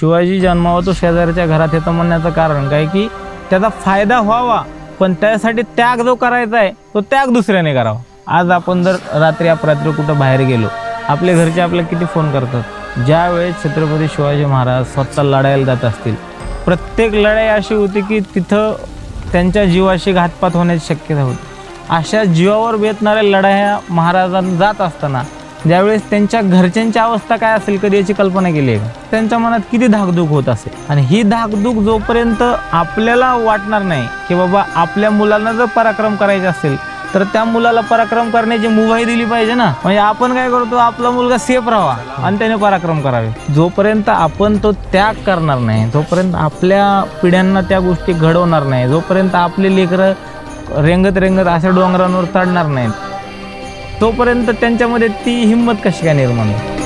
शिवाजी जन्मावा तो शेजारच्या घरात येतं म्हणण्याचं कारण काय? की त्याचा फायदा व्हावा पण त्यासाठी त्याग जो करायचा आहे तो त्याग दुसऱ्याने करावा. आज आपण जर रात्री अपरात्री कुठं बाहेर गेलो आपले घरचे आपल्याला किती फोन करतात? ज्या वेळेस छत्रपती शिवाजी महाराज स्वतः लढायला जात असतील. प्रत्येक लढाई अशी होती की तिथं त्यांच्या जीवाशी घातपात होण्याची शक्यता होती. अशा जीवावर बेतणाऱ्या लढाया महाराजांना जात असताना ज्यावेळेस त्यांच्या घरच्यांची अवस्था काय असेल कधी याची कल्पना केली आहे का? त्यांच्या मनात किती धाकधूक होत असेल? आणि ही धाकधूक जोपर्यंत आपल्याला वाटणार नाही की बाबा आपल्या मुलांना जर पराक्रम करायचा असेल तर त्या मुलाला पराक्रम करण्याची मुभाई दिली पाहिजे ना. म्हणजे आपण काय करतो आपला मुलगा सेफ राहावा आणि त्याने पराक्रम करावे. जोपर्यंत आपण तो त्याग करणार नाही जोपर्यंत आपल्या पिढ्यांना त्या गोष्टी घडवणार नाही जोपर्यंत आपले लेकरं रेंगत रेंगत अशा डोंगरांवर चढणार नाहीत तोपर्यंत त्यांच्यामध्ये ती हिंमत कशी काय निर्माण होते